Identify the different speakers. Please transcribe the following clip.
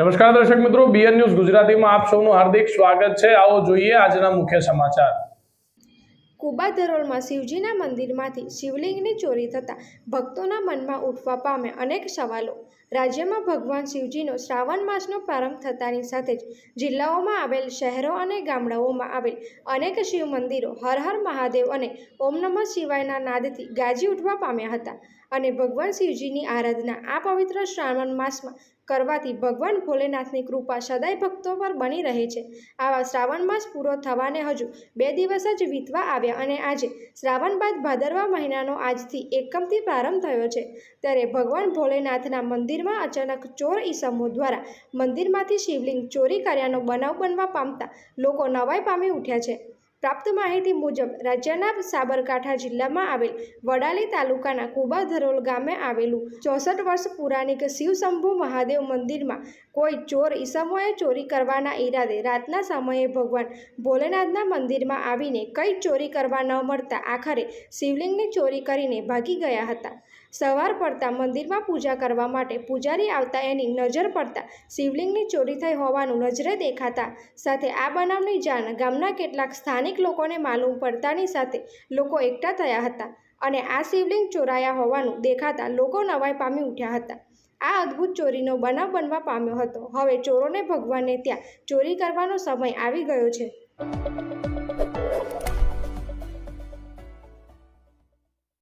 Speaker 1: નમસ્કાર દર્શક મિત્રો બીએન ન્યૂઝ ગુજરાતીમાં આપ સૌનું હાર્દિક સ્વાગત છે. આવો જોઈએ આજના મુખ્ય સમાચાર.
Speaker 2: કુબા ધરોલમાં શિવજીના મંદિરમાંથી શિવલિંગની ચોરી થતાં ભક્તોના મનમાં ઉઠવા પામે અનેક સવાલો. રાજ્યમાં ભગવાન શિવજીનો શ્રાવણ માસનો પ્રારંભ થતાની સાથે જ જિલ્લાઓમાં આવેલ શહેરો અને ગામડાઓમાં આવેલ અનેક શિવ મંદિરો હર હર મહાદેવ અને ઓમ નમઃ શિવાયના નાદથી ગાજી ઉઠવા પામ્યા હતા. અને ભગવાન શિવજીની આરાધના આ પવિત્ર શ્રાવણ માસમાં કરવાથી ભગવાન ભોલેનાથની કૃપા સદાય ભક્તો પર બની રહે છે. આવા શ્રાવણ માસ પૂરો થવાને હજુ બે દિવસ જ વીતવા આવ્યા અને આજે શ્રાવણ બાદ ભાદરવા મહિનાનો આજથી એકમથી પ્રારંભ થયો છે. ત્યારે ભગવાન ભોલેનાથના મંદિરમાં અચાનક ચોર ઈસમો દ્વારા મંદિરમાંથી શિવલિંગ ચોરી કર્યાનો બનાવ બનવા પામતા લોકો નવાઈ પામી ઉઠ્યા છે. પ્રાપ્ત માહિતી મુજબ રાજ્યના સાબરકાંઠા જિલ્લામાં આવેલ વડાલી તાલુકાના કુબા ધરોલ ગામે આવેલું ચોસઠ વર્ષ પુરાણિક શિવશંભુ મહાદેવ મંદિરમાં કોઈ ચોર ઈસમોએ ચોરી કરવાના ઈરાદે રાતના સમયે ભગવાન ભોલેનાથના મંદિરમાં આવીને કંઈ ચોરી કરવા ન મળતા આખરે શિવલિંગની ચોરી કરીને ભાગી ગયા હતા. સવાર પડતા મંદિરમાં પૂજા કરવા માટે પૂજારી આવતા એની નજર પડતા શિવલિંગની ચોરી થઈ હોવાનું નજરે દેખાતા સાથે આ બનાવની જાણ ગામના કેટલાક સ્થાનિક લોકોને માલુમ પડતાની સાથે લોકો એકઠા થયા હતા અને આ શિવલિંગ ચોરાયા હોવાનું દેખાતા લોકો નવાઈ પામી ઉઠ્યા હતા. આ અદ્ભુત ચોરીનો બનાવ બનવા પામ્યો હતો. હવે ચોરોને ભગવાનને ત્યાં ચોરી કરવાનો સમય આવી ગયો છે.